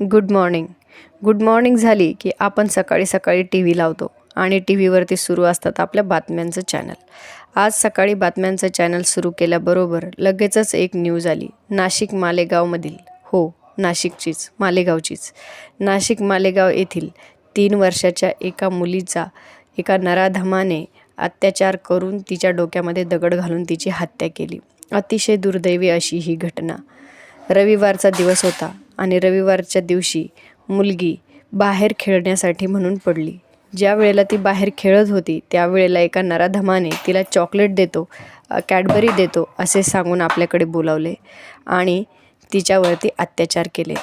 Good morning. Good morning झाली की आपण सकाळी सकाळी टी व्ही लावतो आणि टी व्हीवरती सुरू असतात आपल्या बातम्यांचं चॅनल. आज सकाळी बातम्यांचं चॅनल सुरू केल्याबरोबर लगेचच एक न्यूज आली. नाशिक मालेगावमधील. हो नाशिकचीच मालेगावचीच. नाशिक मालेगाव येथील तीन वर्षाच्या एका मुलीचा एका नराधमाने अत्याचार करून तिच्या डोक्यामध्ये दगड घालून तिची हत्या केली. अतिशय दुर्दैवी अशी ही घटना. रविवारचा दिवस होता. आणि रविवारच्या दिवशी मुलगी बाहेर खेळण्यासाठी म्हणून पडली. ज्या वेळेला ती बाहेर खेळत होती त्यावेळेला एका नराधमाने तिला चॉकलेट देतो कॅडबरी देतो असे सांगून आपल्याकडे बोलावले आणि तिच्यावरती अत्याचार केले.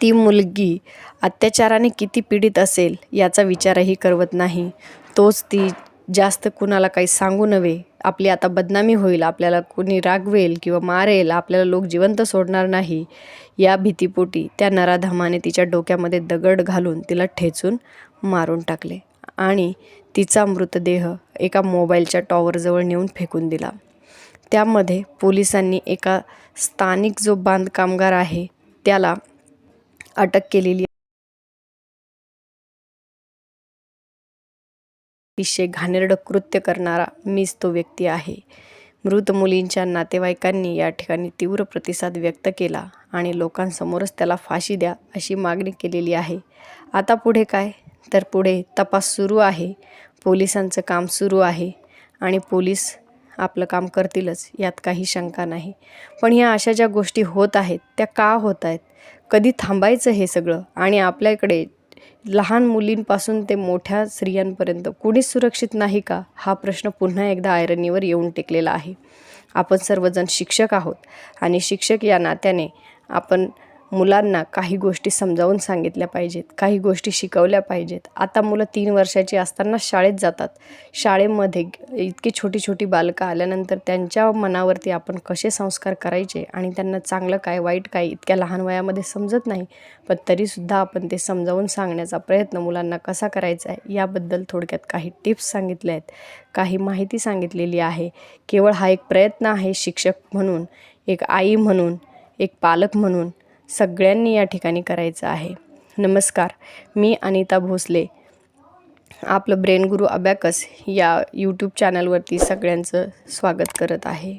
ती मुलगी अत्याचाराने किती पीडित असेल याचा विचारही करवत नाही. तोच ती जास्त कुणाला काही सांगू नव्हे. आपली आता बदनामी होईल आपल्याला कुणी रागवेल किंवा मारेल आपल्याला लोक जिवंत सोडणार नाही. या भीतीपोटी त्या नराधामाने तिच्या डोक्यामध्ये दगड घालून तिला ठेचून मारून टाकले आणि तिचा मृतदेह एका मोबाईलच्या टॉवरजवळ नेऊन फेकून दिला. त्यामध्ये पोलिसांनी एका स्थानिक जो बांधकामगार आहे त्याला अटक केलेली अतिशय घाणेरडं कृत्य करणारा मीच तो व्यक्ती आहे. मृत मुलींच्या नातेवाईकांनी या ठिकाणी तीव्र प्रतिसाद व्यक्त केला आणि लोकांसमोरच त्याला फाशी द्या अशी मागणी केलेली आहे. आता पुढे काय? तर पुढे तपास सुरू आहे. पोलिसांचं काम सुरू आहे आणि पोलीस आपलं काम करतीलच यात काही शंका नाही. पण ह्या अशा ज्या गोष्टी होत आहेत त्या का होत आहेत? कधी थांबायचं हे सगळं? आणि आपल्याकडे लहान मुलींपासून ते मोठ्या स्त्रियांपर्यंत कुणीच सुरक्षित नाही का? हा प्रश्न पुन्हा एकदा आयरनीवर येऊन टेकलेला आहे. आपण सर्वजण शिक्षक आहोत आणि शिक्षक या नात्याने आपण मुलांना काही गोष्टी समजावून सांगितल्या पाहिजेत काही गोष्टी शिकवल्या पाहिजेत. आता मुलं तीन वर्षाची असताना शाळेत जातात. शाळेमध्ये इतकी छोटी छोटी बालकं आल्यानंतर त्यांच्या मनावरती आपण कसे संस्कार करायचे आणि त्यांना चांगलं काय वाईट काय इतक्या लहान वयामध्ये समजत नाही. पण तरीसुद्धा आपण ते समजावून सांगण्याचा प्रयत्न मुलांना कसा करायचा आहे याबद्दल थोडक्यात काही टिप्स सांगितल्या आहेत. काही माहिती सांगितलेली आहे. केवळ हा एक प्रयत्न आहे शिक्षक म्हणून एक आई म्हणून एक पालक म्हणून सगळ्यांनी या ठिकाणी करायचं आहे. नमस्कार मी अनिता भोसले. आपलं ब्रेन गुरु अबॅकस या यूट्यूब चॅनलवरती सगळ्यांचं स्वागत करत आहे.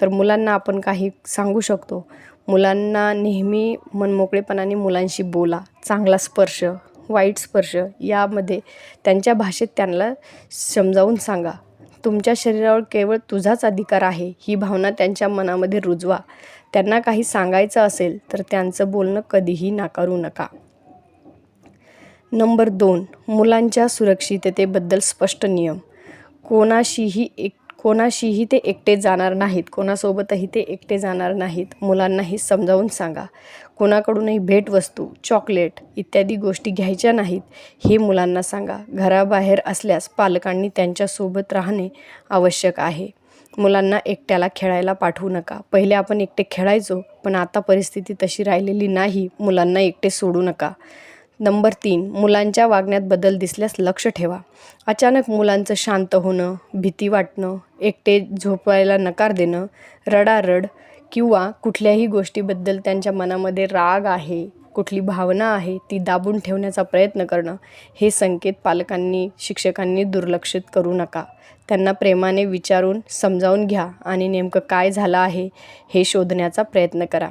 तर मुलांना आपण काही सांगू शकतो. मुलांना नेहमी मनमोकळेपणाने मुलांशी बोला. चांगला स्पर्श वाईट स्पर्श यामध्ये त्यांच्या भाषेत त्यांना समजावून सांगा. तुमच्या शरीरावर केवळ तुझाच अधिकार आहे ही भावना त्यांच्या मनामध्ये रुजवा. त्यांना काही सांगायचं असेल तर त्यांचं बोलणं कधीही नाकारू नका. नंबर दोन मुलांच्या सुरक्षिततेबद्दल स्पष्ट नियम. कोणाशीही एक कोणाशीही ते एकटे जाणार नाहीत कोणासोबतही ते एकटे जाणार नाहीत. मुलांनाही समजावून सांगा. कोणाकडूनही भेटवस्तू चॉकलेट इत्यादी गोष्टी घ्यायच्या नाहीत हे मुलांना सांगा. घराबाहेर असल्यास पालकांनी त्यांच्यासोबत राहणे आवश्यक आहे. मुलांना एकट्याला खेळायला पाठवू नका. पहिले आपण एकटे खेळायचो पण आता परिस्थिती तशी राहिलेली नाही. मुलांना एकटे सोडू नका. नंबर तीन मुलांच्या वागण्यात बदल दिसल्यास लक्ष ठेवा. अचानक मुलांचं शांत होणं भीती वाटणं एकटे झोपायला नकार देणं रडारड किंवा कुठल्याही गोष्टीबद्दल त्यांच्या मनामध्ये राग आहे कुठली भावना आहे ती दाबून ठेवण्याचा प्रयत्न करणं हे संकेत पालकांनी शिक्षकांनी दुर्लक्षित करू नका. त्यांना प्रेमाने विचारून समजावून घ्या आणि नेमकं काय झालं आहे हे शोधण्याचा प्रयत्न करा.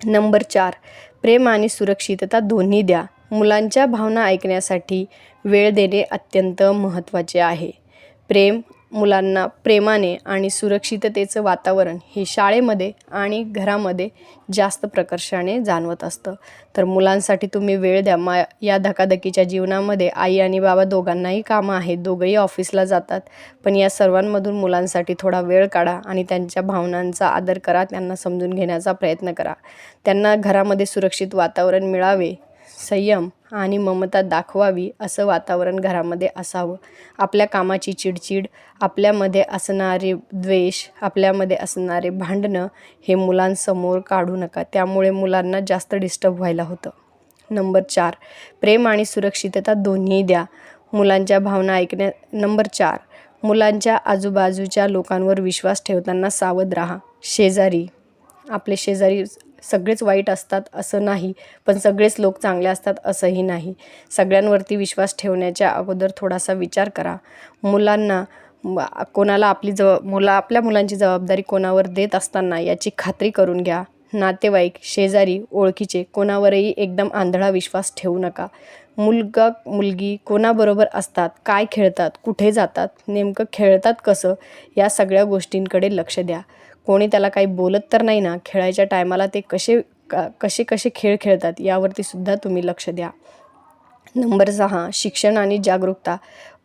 नंबर चार प्रेम आणि सुरक्षितता दोन्ही द्या. मुलांच्या भावना ऐकण्यासाठी वेळ देणे अत्यंत महत्त्वाचे आहे. प्रेम मुलांना प्रेमाने आणि सुरक्षिततेचं वातावरण हे शाळेमध्ये आणि घरामध्ये जास्त प्रकर्षाने जाणवत असतं. तर मुलांसाठी तुम्ही वेळ द्या. मा या धकाधकीच्या जीवनामध्ये आई आणि बाबा दोघांनाही कामं आहेत. दोघंही ऑफिसला जातात. पण या सर्वांमधून मुलांसाठी थोडा वेळ काढा आणि त्यांच्या भावनांचा आदर करा. त्यांना समजून घेण्याचा प्रयत्न करा. त्यांना घरामध्ये सुरक्षित वातावरण मिळावे. संयम आणि ममता दाखवावी असं वातावरण घरामध्ये असावं. आपल्या कामाची चिडचिड आपल्यामध्ये असणारे द्वेष आपल्यामध्ये असणारे भांडणं हे मुलांसमोर काढू नका. त्यामुळे मुलांना जास्त डिस्टर्ब व्हायला होतं. नंबर चार प्रेम आणि सुरक्षितता दोन्ही द्या. मुलांच्या भावना ऐकण्या नंबर चार मुलांच्या आजूबाजूच्या लोकांवर विश्वास ठेवताना सावध राहा. शेजारी आपले शेजारी सगळेच वाईट असतात असं नाही पण सगळेच लोक चांगले असतात असंही नाही. सगळ्यांवरती विश्वास ठेवण्याच्या अगोदर थोडासा विचार करा. मुलांना कोणाला आपली जव मुला आपल्या मुलांची जबाबदारी कोणावर देत असताना याची खात्री करून घ्या. नातेवाईक शेजारी ओळखीचे कोणावरही एकदम आंधळा विश्वास ठेवू नका. मुलगा मुलगी कोणाबरोबर असतात काय खेळतात कुठे जातात नेमकं खेळतात कसं या सगळ्या गोष्टींकडे लक्ष द्या. कोणी त्याला काही बोलत तर नाही ना खेळायच्या टायमाला ते कसे कसे कसे खेळ खेळतात यावरती सुद्धा तुम्ही लक्ष द्या. नंबर सहा शिक्षण आणि जागरूकता.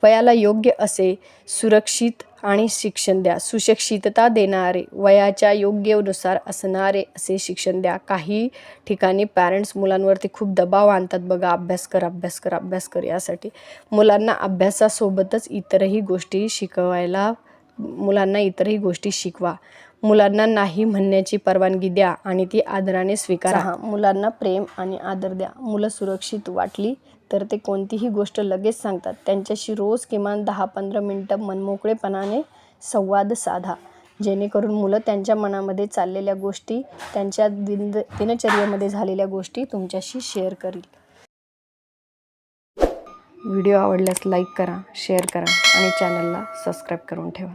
वयाला योग्य असे सुरक्षित आणि शिक्षण द्या. सुशिक्षितता देणारे वयाच्या योग्यनुसार असणारे असे शिक्षण द्या. काही ठिकाणी पॅरेंट्स मुलांवरती खूप दबाव आणतात बघा अभ्यास कर अभ्यास कर अभ्यास कर यासाठी. मुलांना अभ्यासासोबतच इतरही गोष्टी शिकवायला मुलांना इतरही गोष्टी शिकवा. मुलांना नाही म्हणण्याची परवानगी द्या आणि ती आदराने स्वीकारा. मुलांना प्रेम आणि आदर द्या. मुलं सुरक्षित वाटली तर ते कोणतीही गोष्ट लगेच सांगतात. त्यांच्याशी रोज किमान दहा पंधरा मिनटं मनमोकळेपणाने संवाद साधा. जेणेकरून मुलं त्यांच्या मनामध्ये चाललेल्या गोष्टी त्यांच्या दिन दिनचर्येमध्ये झालेल्या गोष्टी तुमच्याशी शेअर करील. व्हिडिओ आवडल्यास लाईक करा शेअर करा आणि चॅनलला सबस्क्राईब करून ठेवा.